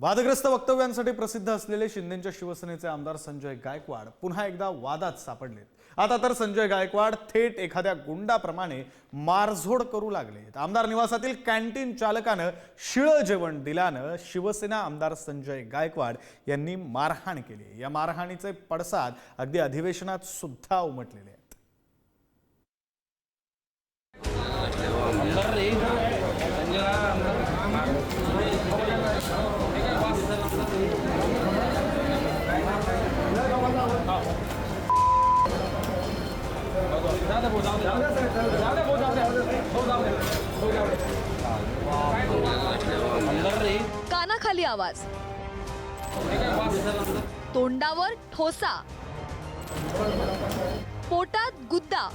वादग्रस्त वक्तव्यांसाठी प्रसिद्ध असलेले शिंदेच्या शिवसेनेचे आमदार संजय गायकवाड पुन्हा एकदा वादात सापडलेत. आता तर संजय गायकवाड थेट एखाद्या गुंडाप्रमाणे मारझोड करू लागलेत. आमदार निवासातील कॅन्टीन चालकानं शिळं जेवण दिल्यानं शिवसेना आमदार संजय गायकवाड यांनी मारहाण केली. या मारहाणीचे पडसाद अगदी अधिवेशनात सुद्धा उमटलेले कानाखाली आवाज. तोंडावर ठोसा. पोटात गुद्दा.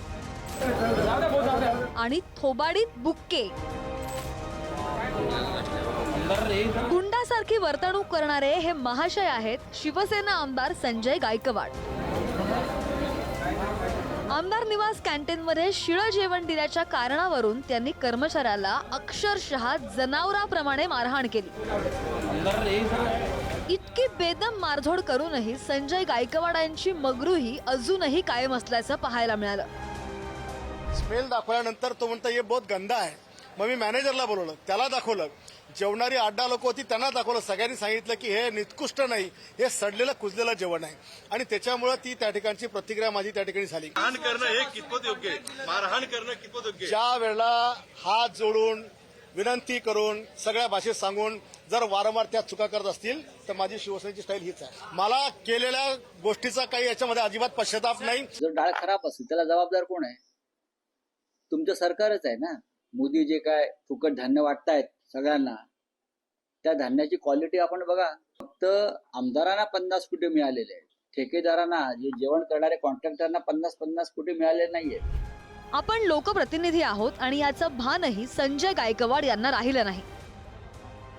आणि थोबाडीत बुक्के. गुंडासारखी वर्तणूक करणारे हे महाशय आहेत शिवसेना आमदार संजय गायकवाड. आमदार निवास कॅन्टीनमध्ये शिळं जेवण दिल्याच्या कारणावरून त्यांनी कर्मचाऱ्याला अक्षरशः जनावराप्रमाणे मारहाण केली. इतकी बेदम मारझोड करूनही संजय गायकवाडांची मगरूही अजूनही कायम असल्याचं पाहायला मिळालं. स्मेल दाखवल्यानंतर तो म्हणतो हे बहुत गंदा आहे. मग मी मॅनेजरला बोलवलं त्याला दाखवलं. जेवणारी अड्डा लोक होती त्यांना दाखवलं. सगळ्यांनी सांगितलं की हे निकृष्ट नाही हे सडलेलं कुजलेलं जेवण आहे. आणि त्याच्यामुळे ती त्या ठिकाणची प्रतिक्रिया माझी त्या ठिकाणी झाली. करणं हे कितपत योग्य आहे? मारहाण करणं कितपत योग्य आहे? ज्या वेळेला हात जोडून विनंती करून सगळ्या भाषेत सांगून जर वारंवार त्या चुका करत असतील तर माझी शिवसेनेची स्टाईल हीच आहे. मला केलेल्या गोष्टीचा काही याच्यामध्ये अजिबात पश्चाताप नाही. जर डाळ खराब असेल त्याला जबाबदार कोण आहे? तुमचं सरकारच आहे ना? मोदी जे काय फुकट धान्य वाटतायत सगळ्यांना त्या धान्याची क्वालिटी आपण बघा. फक्त आमदारांना पन्नास कोटी मिळालेले आहेत. ठेकेदारांना जे जेवण करणारे कॉन्ट्रॅक्टरना पन्नास पन्नास कोटी मिळाले नाहीये आपण लोकप्रतिनिधी आहोत आणि याचं भानही संजय गायकवाड यांना राहिलं नाही.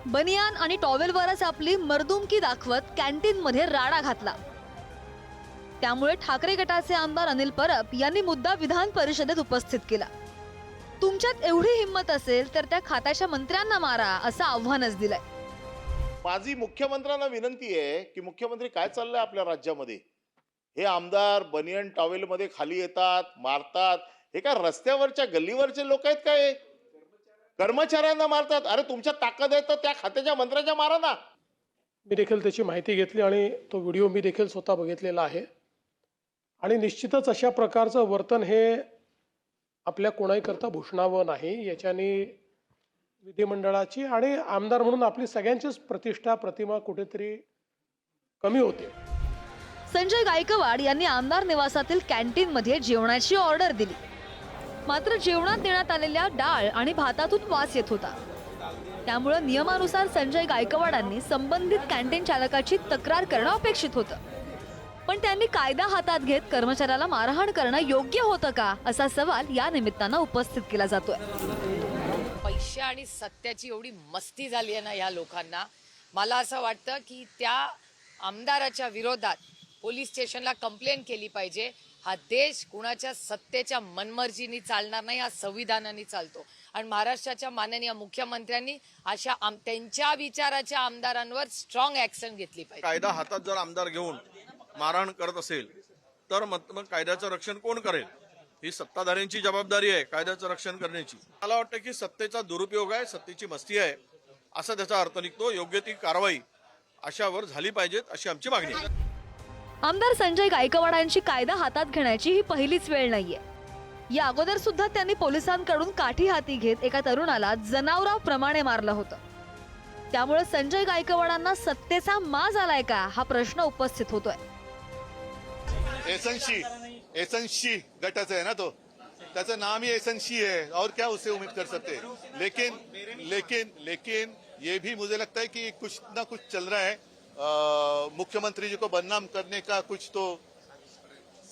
बनियान आणि टॉवेलवरच आपली मर्दुमकी दाखवत कॅन्टीनमध्ये राडा घातला. त्यामुळे ठाकरे गटाचे आमदार अनिल परब यांनी मुद्दा विधान परिषदेत उपस्थित केला. तुमच्यात एवढी हिंमत असेल तर त्या खात्याच्या मंत्र्यांना मारा असं आव्हानच दिलंय. माझी मुख्यमंत्र्यांना विनंती आहे की मुख्यमंत्री काय चाललंय आपल्या राज्यामध्ये? हे आमदार बनियन टॉवेलमध्ये खाली येतात मारतात. हे काय रस्त्यावरच्या गल्लीवरचे लोक आहेत काय? कर्मचाऱ्यांना मारतात. अरे तुमच्या ताकद आहे तर त्या खात्याच्या मंत्र्याच्या मारा ना. मी देखील त्याची माहिती घेतली आणि तो व्हिडिओ मी देखील स्वतः बघितलेला आहे. आणि निश्चितच अशा प्रकारचं वर्तन हे आपल्या कोणाहीकरता भूषणावं नाही याच्याने विधिमंडळाची आणि आमदार म्हणून आपली सगळ्यांचीच प्रतिष्ठा प्रतिमा कुठेतरी कमी होते. संजय गायकवाड यांनी आमदार निवासातील कॅन्टीनमध्ये जेवणाची ऑर्डर दिली. मात्र जेवणात देण्यात आलेल्या डाळ आणि भातातून वास येत होता. त्यामुळे नियमानुसार संजय गायकवाडांनी संबंधित कॅन्टीन चालकाची तक्रार करणं अपेक्षित होतं. पण त्यांनी कायदा हातात घेत कर्मचाऱ्याला मारहाण करणं योग्य होतं का? असा सवाल या निमित्तानं उपस्थित केला जातोय. पैसे आणि सत्याची एवढी मस्ती झाली आहे ना या लोकांना. मला असं वाटतं की त्या आमदाराच्या विरोधात पोलीस स्टेशनला कंप्लेंट केली पाहिजे. हा देश कुणाच्या सत्तेच्या मनमर्जीनी चालणार नाही हा संविधानाने चालतो. आणि महाराष्ट्राच्या माननीय मुख्यमंत्र्यांनी अशा आम त्यांच्या विचाराच्या आमदारांवर स्ट्रॉंग ऍक्शन घेतली पाहिजे. कायदा हातात जर आमदार घेऊन मारहाण करत असेल तर मग मग कायद्याचं रक्षण कोण करेल? ही सत्ताधाऱ्यांची जबाबदारी आहे कायद्याचं रक्षण करण्याची. मला वाटतं की सत्तेचा दुरुपयोग आहे सत्तेची मस्ती आहे असा त्याचा अर्थ निघतो. योग्य ती कारवाई अशावर झाली पाहिजेत अशी आमची मागणी आहे. आमदार संजय गायकवाडांची कायदा हातात घेण्याची ही पहिलीच वेळ नाहीये. या अगोदर सुद्धा त्यांनी पोलिसांकडून काठी हाती घेत एका तरुणाला जनावराप्रमाणे मारलं होतं. त्यामुळे संजय गायकवाडांना सत्तेचा माज आलाय का हा प्रश्न उपस्थित होतोय. एसनशी एसनशी गटाचा आहे ना तो? त्याचं नाम ही एसनशी है, और क्या उससे उम्मीद कर सकते? हैं लेकिन लेकिन लेकिन ये भी मुझे लगता है कि कुछ ना कुछ चल रहा है। मुख्यमंत्री जी को बदनाम करने का कुछ तो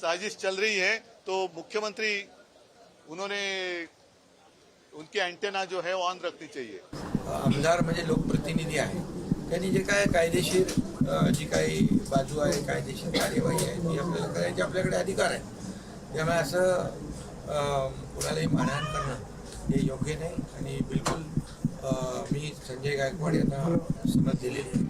साजिश चल रही है। तो मुख्यमंत्री, उन्होंने उनके अँटेना जो है ऑन रखनी चाहिए। आमदार म्हणजे लोकप्रतिनिधी आहे जे काय कायदेशीर जी काही बाजू आहे कायदेशीर कार्यवाही आहे ती आपल्याला करायची आपल्याकडे अधिकार आहे. त्यामुळे असं कुणालाही मानहान करणं हे योग्य नाही आणि बिलकुल मी संजय गायकवाड यांना समज दिलेली आहे.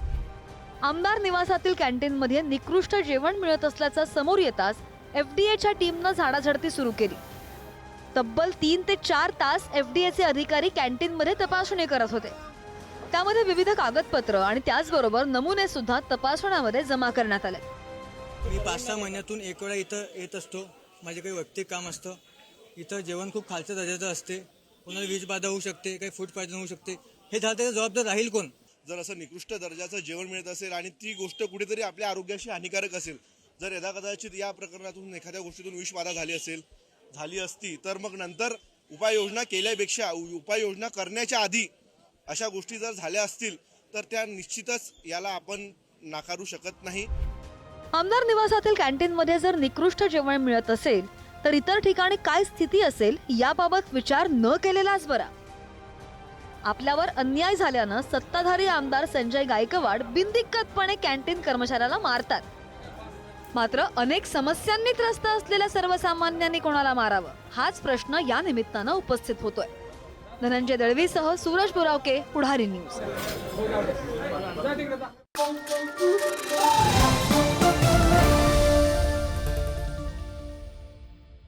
आमदार निवासातील कॅन्टीनमध्ये निकृष्ट जेवण मिळत असल्याचा समोर येताच एफ डी एच्या टीमनं झाडाझडती सुरू केली. तब्बल तीन ते चार तास एफ डी एचे अधिकारी कॅन्टीनमध्ये तपासणी करत होते. त्यामध्ये विविध कागदपत्र आणि त्याचबरोबर नमुने सुद्धा तपासण्यामध्ये जमा करण्यात आले. मी पाच सहा महिन्यातून एक वेळा इथं येत असतो. माझे काही वैयक्तिक काम असतं. इथं जेवण खूप खालच्या दर्जाचं असते. कोणाला वीज बाधा होऊ शकते काही फूड पॉयझन होऊ शकते. हे झालं त्याचा जबाबदार राहील कोण? जर असं निकृष्ट दर्जाचं जेवण मिळत असेल आणि ती गोष्ट कुठेतरी आपल्या आरोग्याशी हानिकारक असेल जर यदा कदाचित या प्रकरणातून एखाद्या गोष्टीतून विषबाधा झाली असेल झाली असती तर मग नंतर उपाययोजना केल्यापेक्षा उपाययोजना करण्याच्या आधी अशा गोष्टी जर झाल्या असतील तर त्या निश्चितच याला आपण नाकारू शकत नाही. आमदार निवासातील कॅन्टीनमध्ये जर निकृष्ट जेवण मिळत असेल तर इतर ठिकाणी काय स्थिती असेल याबाबत विचार न केलेलाच बरा. आपल्यावर अन्याय झाल्यानं सत्ताधारी आमदार संजय गायकवाड बिनदिक्कतपणे कॅन्टीन कर्मचाऱ्याला मारतात. मात्र अनेक समस्यांनी त्रस्त असलेल्या सर्वसामान्यांनी कोणाला मारावं हाच प्रश्न या निमित्तानं उपस्थित होतोय. धनंजय दळवीसह सूरज बुरावके पुढारी न्यूज.